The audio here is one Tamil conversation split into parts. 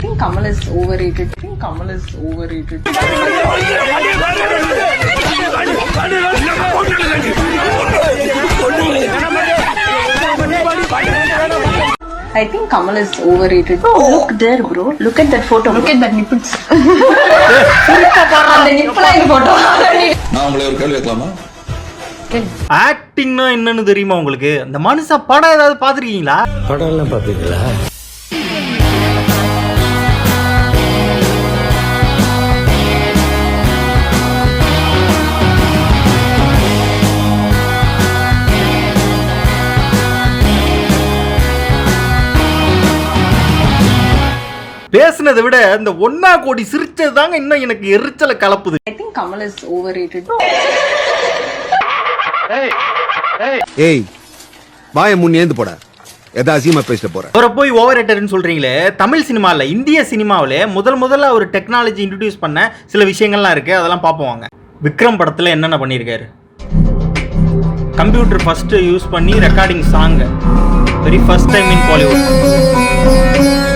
think Kamal is overrated. I think Kamal is overrated. I think Kamal is overrated. Oh, look there, bro. Look at that photo. Look at that nipples. அந்த நிப்பலாங்க போட்டோ நான் உங்களை ஒரு கேள்வி கேட்கலாமா ஆக்டிங்னா என்னன்னு தெரியுமா உங்களுக்கு அந்த மனுஷன் படம் ஏதாவது பாத்திருக்கீங்களா படம்லாம் பார்ப்பீங்களா பேசுனதை விட இந்த ஒன்னா கோடி சிரிச்சது தாங்க இன்னும் எனக்கு எரிச்சலை கலப்புது. I think Kamal is overrated. ஏய் வாய முன்னேந்து போட. எதா அசியமா பேசிட்டு போற. அவரை போய் ஓவர் சொல்றீங்களே தமிழ் சினிமாவில் இந்திய சினிமாவில் முதல் முதல்ல ஒரு டெக்னாலஜி இன்ட்ரடியூஸ் பண்ண சில விஷயங்கள்லாம் இருக்கு அதெல்லாம் பார்ப்போம் வாங்க. விக்ரம் படத்தில் என்னென்ன பண்ணியிருக்காரு? கம்ப்யூட்டர் ஃபர்ஸ்ட் யூஸ் பண்ணி recording song very first time in Bollywood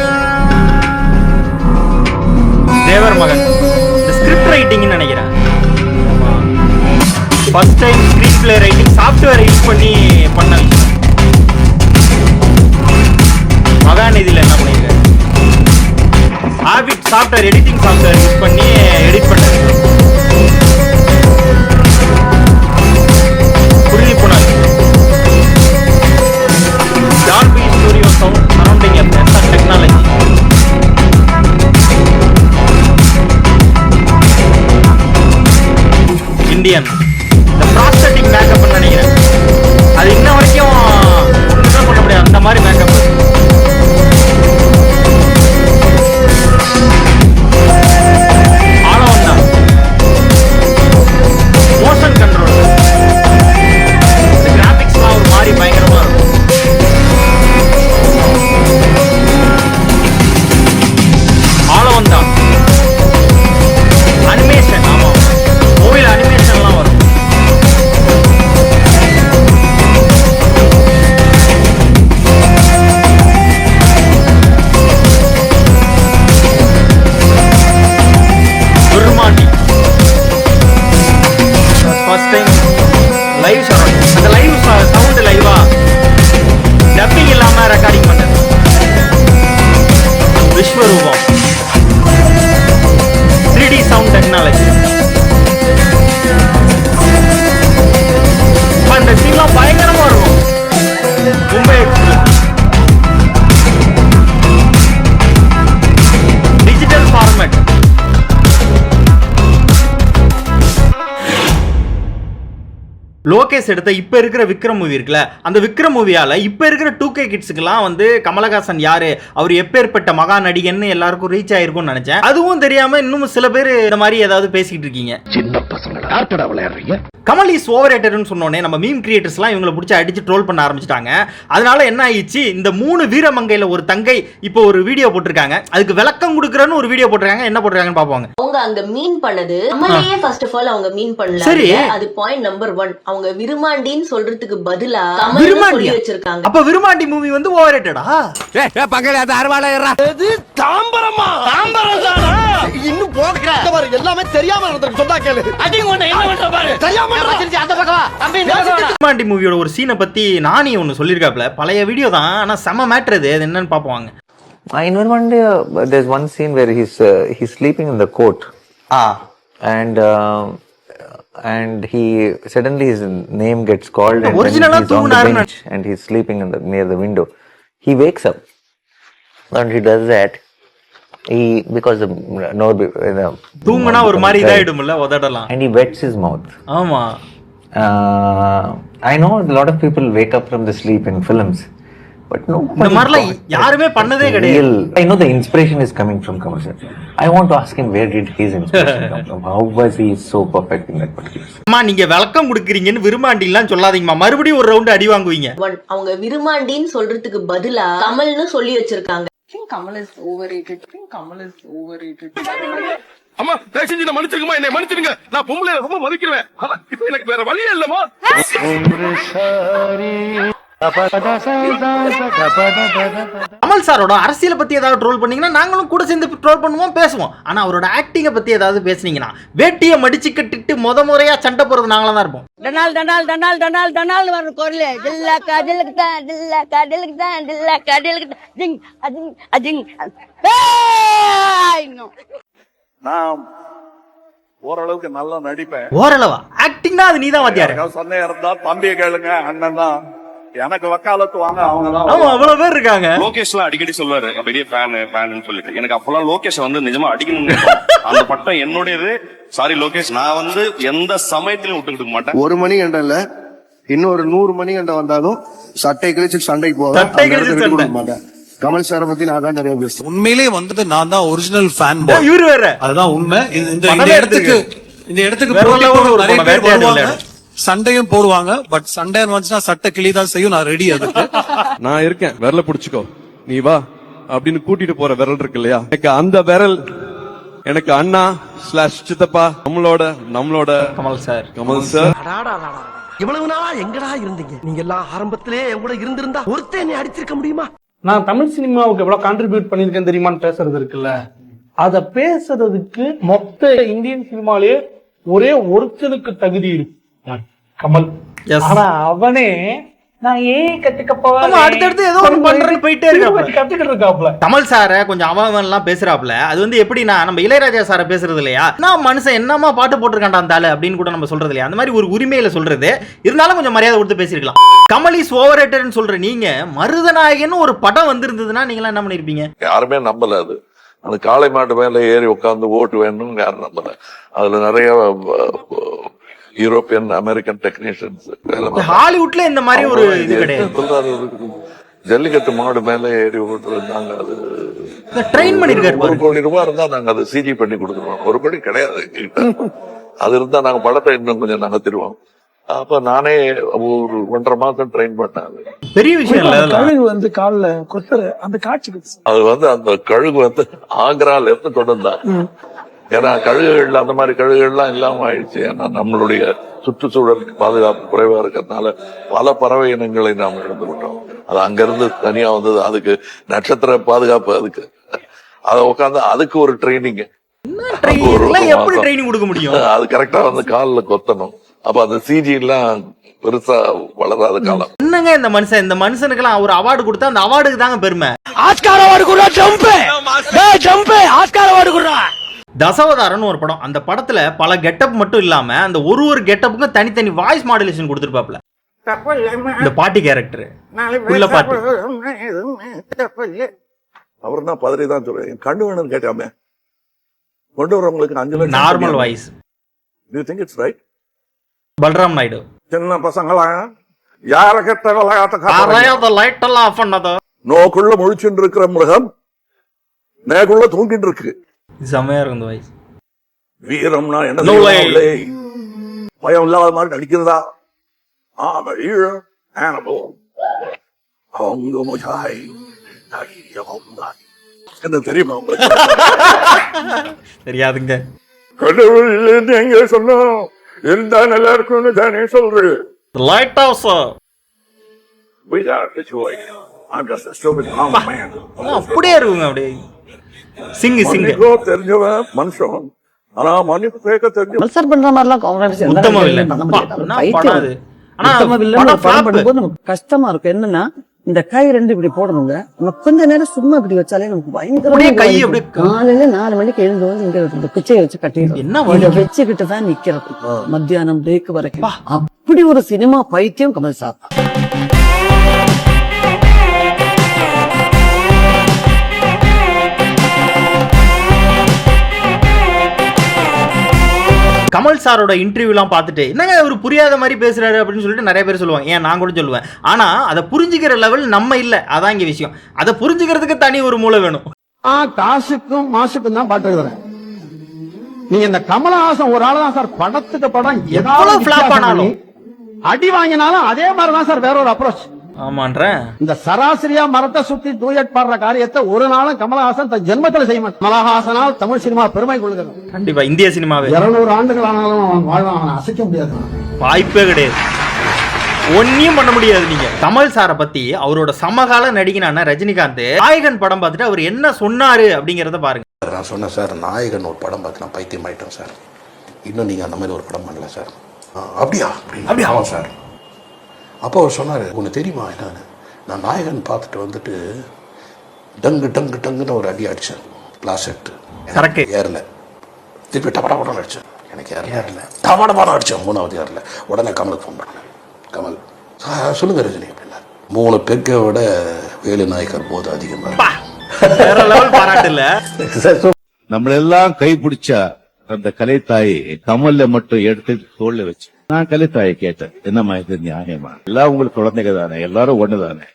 Thevar Magan. இந்த ஸ்கிரிப்ட் ரைட்டிங்னு நினைக்கிறேன். First time screen play writing software use பண்ணி பண்ண மகாநிதியில் என்ன பண்ணியிருக்காரு Avid software editing software use பண்ணி எடிட் பண்ணாரு அந்த லைவ் சவுண்ட் லைவா டப்பிங் இல்லாம ரெக்கார்டிங் பண்ணது விஸ்வரூபம். Three D sound technology Lokesh எடுத்த இப்ப இருக்கிற விக்ரம் மூவி இருக்குல்ல அந்த விக்ரம் மூவியால இப்ப இருக்கிற டூ கே கிட்ஸுக்கெல்லாம் வந்து கமலஹாசன் யாரு அவர் எப்பேற்பட்ட மகா நடிகன்னு எல்லாருக்கும் ரீச் ஆயிருக்கும்னு நினைச்சேன். அதுவும் தெரியாம இன்னும் சில பேர் இந்த மாதிரி ஏதாவது பேசிக்கிட்டு இருக்கீங்க. சின்ன பசங்களா யார்கிட்ட விளையாடுறீங்க? கமல் இஸ் ஓவர் சொன்னோடனே நம்ம மீம் கிரியேட்டர்ஸ்லாம் இவங்களை பிடிச்சி அடிச்சு ட்ரோல் பண்ண ஆரம்பிச்சிட்டாங்க. அதனால என்ன ஆயிடுச்சு? இந்த மூணு வீரமங்கையில ஒரு தங்கை இப்போ ஒரு வீடியோ போட்டிருக்காங்க. அதுக்கு விளக்கம் கொடுக்குறேன்னு ஒரு வீடியோ போட்டிருக்காங்க. என்ன போட்டிருக்காங்கன்னு பார்ப்போங்க. அவங்க அங்க மீன் பண்ணது ஃபர்ஸ்ட் ஆஃப் ஆல் அவங்க மீன் பண்ணல. சரி. அது பாயிண்ட் நம்பர் ஒன் அவங்க விருமாண்டின்னு சொல்றதுக்கு பதிலா விருமாண்டியா வச்சிருக்காங்க. அப்ப விருமாண்டி மூவி வந்து ஓவர் ரேட்டடா அது அறுவாளா தாம்பரமா? தாம்பரம் தானா இன்னும் போகிற எல்லாமே தெரியாம நடந்துருக்கு. சொன்னா கேளு. அடி ஒண்ணு என்ன பண்ற பாரு? தெரியாம அந்த பக்கம். தம்பி. விருமாண்டி மூவியோட ஒரு சீனை பத்தி நானி ஒன்னு சொல்லியிருக்காப்ல பழைய வீடியோ தான் ஆனா செம மேட்ரு அது அது என்னன்னு பார்ப்போம் வாங்க. In Virmandi, uh, there's one scene where he's uh, he's sleeping in the court, and um and he suddenly his name gets called, and ah he's on the bench and he's sleeping in the near the window, he wakes up, and he does that. He because the no தூங்குனா ஒரு மாதிரி இதாயிடும்ல உதடலாம் and he wets his mouth. ஆமா Uh, I know a lot of people wake up from the sleep in films, but no. இந்த மாதிரிலாம் யாருமே பண்ணதே கிடையாது real. I know the inspiration is coming from Kamal sir. I want to ask him where did his inspiration come from? How was he so perfect in that particular? scene? அம்மா நீங்க விளக்கம் கொடுக்குறீங்கன்னு விரும்பாண்டிலாம் சொல்லாதீங்கம்மா மறுபடியும் ஒரு ரவுண்டு அடி வாங்குவீங்க. அவங்க விருமாண்டின்னு சொல்றதுக்கு பதிலா கமல்னு சொல்லி வச்சிருக்காங்க is overrated. I think Kamal is overrated. அம்மா தயவு செஞ்சு நான் மன்னிச்சிருங்கம்மா என்னை மன்னிச்சிருங்க நான் பொம்பளை ரொம்ப மதிக்கிறேன் எனக்கு வேற வழியே இல்லம்மா கமல் சாரோட அரசியலை பத்தி ஏதாவது ட்ரோல் பண்ணீங்கன்னா நாங்களும் கூட சேர்ந்து ட்ரோல் பண்ணுவோம் பேசுவோம். ஆனா அவரோட ஆக்டிங்கை பத்தி ஏதாவது பேசுனீங்கன்னா வேட்டியை மடிச்சு கட்டிட்டு முத முறையா சண்டை போறது நாங்களா தான் இருப்போம். டனால் டனால் டனால் டனால் டனால் வரும் குரல். டில்லா கடலுக்கு தான் டில்லா கடலுக்கு தான் டில்லா கடலுக்கு தான் அஜிங் அஜிங். இன்னும் நான் ஓரளவுக்கு நல்லா நடிப்பேன். ஓரளவா? ஆக்டிங்னா அது நீதான் வாத்தியாரு. சந்தேகம் இருந்தா தம்பியை கேளுங்க அண்ணன் தான். எனக்கு வக்காலத்து வாங்க அவங்க ஆமா அவ்வளவு பேர் இருக்காங்க. லோகேஷ்லாம் அடிக்கடி சொல்லுவாரு பெரிய ஃபேன் ஃபேன் சொல்லிட்டு. எனக்கு அப்பெல்லாம் லோகேஷ் வந்து நிஜமா அடிக்கணும்னு தோணும். அந்த பட்டம் என்னுடையது. சாரி லோகேஷ் நான் வந்து எந்த சமயத்திலும் விட்டு கொடுக்க மாட்டேன். ஒரு மணி கண்டல இன்னொரு நூறு மணி கண்ட வந்தாலும் சட்டை கழிச்சு சண்டைக்கு போவேன். மாட்டேன். கமல் சாரை பத்தி நான் தான் நிறைய பேசுவேன் உண்மையிலே வந்துட்டு நான் தான் ஒரிஜினல் ஃபேன் இவரு வேற. அதுதான் உண்மை. இந்த இடத்துக்கு இந்த இடத்துக்கு நிறைய பேர் வருவாங்க. சண்டையும் போடுவாங்க பட் சண்டைன்னு வந்துச்சுன்னா சட்டை கிளிதான் செய்யும். நான் ரெடி அதுக்கு. நான் இருக்கேன். விரல புடிச்சுக்கோ. நீ வா அப்படின்னு கூட்டிட்டு போற விரல் இருக்கு இல்லையா? எனக்கு அந்த விரல் எனக்கு அண்ணா ஸ்லாஷ் சித்தப்பா நம்மளோட நம்மளோட கமல் சார் கமல் சார் இவ்வளவு நாளா எங்கடா இருந்தீங்க? நீங்க எல்லாம் ஆரம்பத்திலே என் கூட இருந்திருந்தா ஒருத்தன் என்னை அடிச்சிருக்க முடியுமா? நான் தமிழ் சினிமாவுக்கு எவ்வளவு கான்ட்ரிபியூட் பண்ணிருக்கேன் தெரியுமான்னு பேசுறது இருக்குல்ல? அத பேசுறதுக்கு மொத்த இந்தியன் சினிமாலேயே ஒரே ஒருத்தனுக்கு தகுதி இருக்கு? கமல். ஆனா அவனே நான் ஏன் கத்துக்க ஆமா, அடுத்தடுத்து ஏதோ ஒண்ணு பண்றேன்னு போயிட்டே இருக்காப்ல. கத்துக்கிட்டு இருக்காப்ல கமல் சாரை கொஞ்சம் அவன் எல்லாம் பேசுறாப்ல அது வந்து எப்படின்னா நம்ம இளையராஜா சாரை பேசுறது இல்லையா? நான் மனுஷன் என்னமா பாட்டு போட்டிருக்காண்டா அந்த அப்படின்னு கூட நம்ம சொல்றது இல்லையா? அந்த மாதிரி ஒரு உரிமையில சொல்றது. இருந்தாலும் கொஞ்சம் மரியாதை கொடுத்து பேசியிருக்கலாம். கமல் இஸ் ஓவர் சொல்ற நீங்க மருதநாயகன் ஒரு படம் வந்திருந்ததுன்னா நீங்க என்ன பண்ணிருப்பீங்க? யாருமே நம்பல அது. அந்த காளை மாட்டு மேல ஏறி உட்கார்ந்து ஓட்டு வேணும்னு யாரும் நம்பல. அதுல நிறைய யூரோப்பியன் அமெரிக்கன் டெக்னீஷியன்ஸ் ஹாலிவுட்ல இந்த மாதிரி ஒரு இது கிடையாது. ஜல்லிக்கட்டு மாடு மேல ஏறி ஓட்டு இருந்தாங்க அது ட்ரெயின் பண்ணிருக்காரு ஒரு கோடி ரூபாய் இருந்தா நாங்க அதை சிஜி பண்ணி கொடுத்துருவோம். ஒரு கோடி கிடையாது. அது இருந்தா நாங்க படத்தை இன்னும் கொஞ்சம் நகர்த்திடுவோம். அப்ப நானே ஒரு ஒன்றரை மாசம் ட்ரெயின் பண்ணேன். பெரிய விஷயம். கழுகு வந்து கால்ல கொத்துற அந்த காட்சி அது வந்து அந்த கழுகு வந்து ஆக்ரால இருந்து கொண்டு வந்தாங்க. ஏன்னா கழுகுகள் அந்த மாதிரி கழுகுகள்லாம் இல்லாம ஆயிடுச்சு. ஏன்னா நம்மளுடைய சுற்றுச்சூழலுக்கு பாதுகாப்பு குறைவா இருக்கிறதுனால பல பறவை இனங்களை நாம் இழந்து விட்டோம். அது அங்கிருந்து தனியா வந்தது. அதுக்கு நட்சத்திர பாதுகாப்பு அதுக்கு. அதை உட்காந்து அதுக்கு ஒரு ட்ரைனிங் Training? எல்லாம் எப்படி ட்ரைனிங் கொடுக்க முடியும்? அது கரெக்டா வந்து கால்ல கொத்தணும். அப்ப அந்த சிஜி எல்லாம் பெருசா வளராத காலம். என்னங்க இந்த மனுஷன்? இந்த மனுஷனுக்கெல்லாம் ஒரு அவார்டு கொடுத்தா அந்த அவார்டுக்கு தாங்க பெருமை. ஆஸ்கார் அவார்டு குடுறா ஜம்ப் ஜம்ப் ஆஸ்கார். அவார்டு குடுறா. தசவதாரம்னு ஒரு படம். அந்த படத்துல பல கெட்டப் மட்டும் இல்லாம அந்த ஒரு ஒரு கெட்டப்புக்கும் தனித்தனி வாய்ஸ் மாடுலேஷன் கொடுத்துருப்பாப்ல இந்த பாட்டி கேரக்டர் உள்ள பாட்டு. அவர் தான் பதறி தான் சொல்றேன். என் கண்ணு வேணும்னு கேட்டாமே. கொண்டு வரவங்களுக்கு அஞ்சு லட்சம் normal voice you think it's right Balram Naidu. சின்ன பசங்களா? யார கெட்ட லைட் எல்லாம் ஆஃப் பண்ணதோ? நோக்குள்ள முழிச்சுட்டு இருக்கிற மிருகம் நேக்குள்ள தூங்கிட்டு இருக்கு. செம்மையா இருக்கும் இந்த வாய்ஸ் வீரம்னா என்ன அவளே? பயம் இல்லாத மாதிரி நடிக்கிறதா? ஆம ஈழ ஆனபவம் அவங்க முஜாய் என்ன தெரியுமா தெரியாதுங்க. கடவுள் இல்லைன்னு எங்க சொன்னோம்? இருந்தா நல்லா இருக்கும்னு தானே சொல்றேன் lighthouse got a situation. I'm just a stupid common man. அப்படியே இருக்குங்க அப்படியே. சிங்கு சிங்கு. தெரிஞ்சவன் மனுஷன். ஆனா கேட்க தெரிஞ்ச பண்ற மாதிரிலாம் காங்கிரஸ் இல்லை. கஷ்டமா இருக்கும். என்னன்னா இந்த கை ரெண்டு இப்படி போடணுங்க. நம்ம கொஞ்ச நேரம் சும்மா இப்படி வச்சாலே நமக்கு பயங்கரமா கை காலையில நாலு மணிக்கு எழுந்து வந்து இங்க இந்த குச்சையை வச்சு கட்டிடுறோம். என்ன? வச்சுக்கிட்டு தான் நிக்கிறது மத்தியானம் பிரேக் வரைக்கும். அப்படி ஒரு சினிமா பைத்தியம் கமல் சார் கமல் சாரோட இன்டர்வியூலாம் பார்த்துட்டு என்னங்க இவர் புரியாத மாதிரி பேசுறாரு? அப்படின்னு சொல்லிட்டு நிறைய பேர் சொல்லுவாங்க. ஏன் நான் கூட சொல்லுவேன். ஆனா அதை புரிஞ்சுக்கிற லெவல் நம்ம இல்ல. அதான் இங்க விஷயம். அதை புரிஞ்சுக்கிறதுக்கு தனி ஒரு மூளை வேணும். காசுக்கும் மாசுக்கும் தான் பாட்டு எழுதுறேன். நீங்க இந்த கமலஹாசன் ஒரு ஆள் தான் சார். படத்துக்கு படம் எவ்வளவு அடி வாங்கினாலும் அதே மாதிரி தான் சார் வேற ஒரு அப்ரோச் ஆமான்றேன் இந்த சராசரியா மரத்தை சுத்தி டூயட் பாடுற காரியத்தை ஒரு நாளும் கமலஹாசன் தன் ஜென்மத்தில் செய்ய மாட்டான். கமலஹாசனால் தமிழ் சினிமா பெருமை கொள்கிறது. கண்டிப்பா இந்திய சினிமாவே. இருநூறு ஆண்டுகள் ஆனாலும் அவன் வாழ்வான் அவனை அசைக்க முடியாது. வாய்ப்பே கிடையாது. ஒன்னியும் பண்ண முடியாது நீங்க. கமல் சாரை பத்தி அவரோட சமகால நடிகனான ரஜினிகாந்த் நாயகன் படம் பார்த்துட்டு அவர் என்ன சொன்னாரு அப்படிங்கறத பாருங்க. நான் சொன்னேன் சார் நாயகன் ஒரு படம் பார்த்து நான் பைத்தியம் ஆயிட்டேன் சார். இன்னும் நீங்கள் அந்த மாதிரி ஒரு படம் பண்ணல சார். "ஆ, அப்படியா? அப்படியா? ஆமாம் சார். அப்போ அவர் சொன்னார் உனக்கு தெரியுமா என்னன்னு? நான் நாயகன் பார்த்துட்டு வந்துட்டு டங்கு டங்கு டங்குன்னு ஒரு அடி அடித்தேன் கிளாஸ் எடுத்து. சரக்கு. ஏறல. திருப்பி டபட படம் அடித்தேன் எனக்கு ஏறல. ஏறல டபட படம் அடித்தேன் மூணாவது ஏறல. உடனே கமலுக்கு ஃபோன் பண்ணேன். கமல் "சார், சொல்லுங்க ரஜினி அப்படின்னா மூணு பெக்கை விட வேலு நாயக்கர் போது அதிகமாக வேற லெவல் பாராட்டு இல்ல. நம்மளெல்லாம் கைப்பிடிச்சா அந்த கலைத்தாயை கமல்ல மட்டும் எடுத்து தோல்ல வச்சு. நான் கலைத்தாயை கேட்டேன் என்னம்மா இது நியாயமா? எல்லாம் உங்களுக்கு குழந்தைங்க தானே எல்லாரும் ஒண்ணுதானே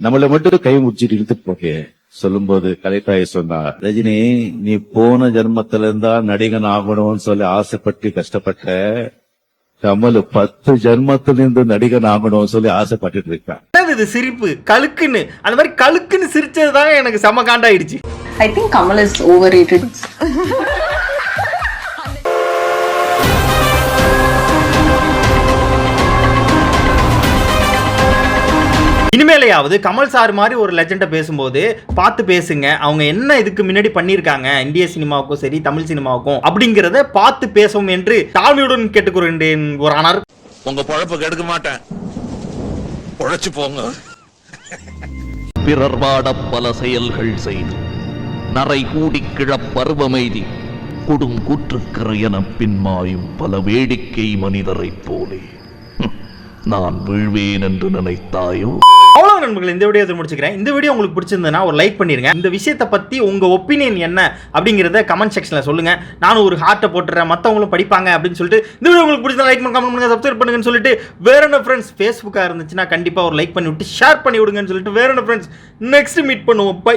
நம்மள மட்டும் கை முடிச்சிட்டு இழுத்துட்டு போகே. சொல்லும்போது கலைத்தாய் சொன்னா ரஜினி நீ போன ஜென்மத்துல இருந்தா நடிகன் ஆகணும்னு சொல்லி ஆசைப்பட்டு கஷ்டப்பட்ட கமல் பத்து ஜென்மத்திலிருந்து நடிகன் ஆகணும்னு சொல்லி ஆசைப்பட்டுட்டு இருக்கான். இது சிரிப்பு? கழுக்குன்னு. அந்த மாதிரி கழுக்குன்னு சிரிச்சது தான் எனக்கு செம காண்டாயிடுச்சு. I think Kamal is overrated. இனிமேலையாவது Kamal sir மாதிரி ஒரு லெஜெண்டை பேசும்போது பார்த்து பேசுங்க. அவங்க என்ன இதுக்கு முன்னாடி பண்ணியிருக்காங்க? இந்திய சினிமாவுக்கும் சரி தமிழ் சினிமாவுக்கும் அப்படிங்கிறத பார்த்து பேசும் என்று தாழ்மையுடன் கேட்டுக்கொண்டேன் ஒரு ஆனார். உங்க பொழப்பு கெடுக்க மாட்டேன். பொழைச்சு போங்க. பிறர் வாட பல செயல்கள் செய்து நரை கூடி கிழப் பருவமெய்தி கொடுங்கூற்றுக்கரை என பின்மாயும் பல வேடிக்கை மனிதரைப் போலே. நான் வீழ்வேன் என்று நினைத்தாயோ? அவ்வளோ நண்பர்கள் இந்த வீடியோ முடிச்சுக்கிறேன். இந்த வீடியோ உங்களுக்கு பிடிச்சிருந்ததுன்னா ஒரு லைக் பண்ணிருங்க. இந்த விஷயத்தை பத்தி உங்க ஒப்பீனியன் என்ன அப்படிங்கிறத கமெண்ட் செக்ஷன்ல சொல்லுங்க. நானும் ஒரு ஹார்ட்டை போட்டுறேன் மத்தவங்களும் படிப்பாங்க அப்படின்னு சொல்லிட்டு இந்த வீடியோ உங்களுக்கு பிடிச்சா லைக் பண்ணி கமெண்ட் பண்ணுங்க சப்ஸ்கிரைப் பண்ணுங்கன்னு சொல்லிட்டு வேற என்ன ஃப்ரெண்ட்ஸ் ஃபேஸ்புக்கா இருந்துச்சுன்னா கண்டிப்பா ஒரு லைக் பண்ணி விட்டு ஷேர் பண்ணி விடுங்கன்னு சொல்லிட்டு வேற என்ன ஃப்ரெண்ட்ஸ் நெக்ஸ்ட் மீட் பண்ணுவோம். பை